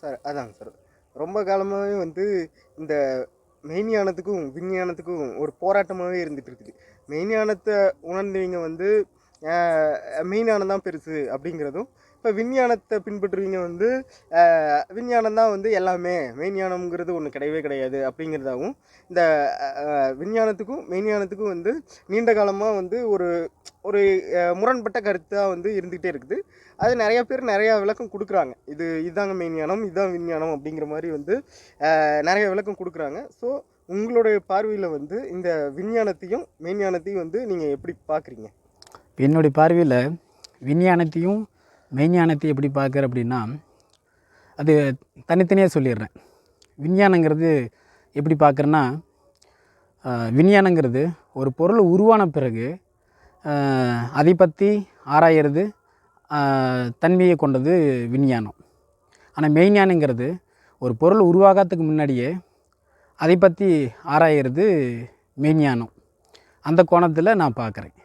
Sir அதாங்க sir. ரொம்ப காலமாகவே வந்து இந்த மெய்ஞானத்துக்கும் விஞ்ஞானத்துக்கும் ஒரு போராட்டமாகவே இருந்துகிட்டு இருக்குது. மெய்ஞானத்தை உணர்ந்தவங்க வந்து மெய்ஞானம் தான் பெருசு அப்படிங்கிறதும் இப்போ விஞ்ஞானத்தை பின்பற்றுவீங்க வந்து விஞ்ஞானம் தான் வந்து எல்லாமே. மெய்ஞானம்ங்கிறது ஒன்று கிடையவே கிடையாது அப்படிங்கிறதாகவும் இந்த விஞ்ஞானத்துக்கும் மெய்ஞானத்துக்கும் வந்து நீண்ட காலமாக வந்து ஒரு ஒரு முரண்பட்ட கருத்தாக வந்து இருந்துகிட்டே இருக்குது. அது நிறையா பேர் நிறையா விளக்கம் கொடுக்குறாங்க. இது இதுதாங்க மெய்ஞானம் இதுதான் விஞ்ஞானம் அப்படிங்கிற மாதிரி வந்து நிறைய விளக்கம் கொடுக்குறாங்க. ஸோ உங்களுடைய பார்வையில் வந்து இந்த விஞ்ஞானத்தையும் மெய்ஞானத்தையும் வந்து நீங்கள் எப்படி பார்க்குறீங்க என்னுடைய பார்வையில் விஞ்ஞானத்தையும் மெய்ஞானத்தையும் எப்படி பார்க்குற அப்படின்னா அது தனித்தனியாக சொல்லிடுறேன். விஞ்ஞானங்கிறது எப்படி பார்க்குறேன்னா விஞ்ஞானங்கிறது ஒரு பொருள் உருவான பிறகு அதை பற்றி ஆராயிறது தன்மையை கொண்டது விஞ்ஞானம். ஆனால் மெய்ஞானங்கிறது ஒரு பொருள் உருவாகிறதுக்கு முன்னாடியே அதை பற்றி ஆராயிறது மெய்ஞானம். அந்த கோணத்தில் நான் பார்க்குறேன்.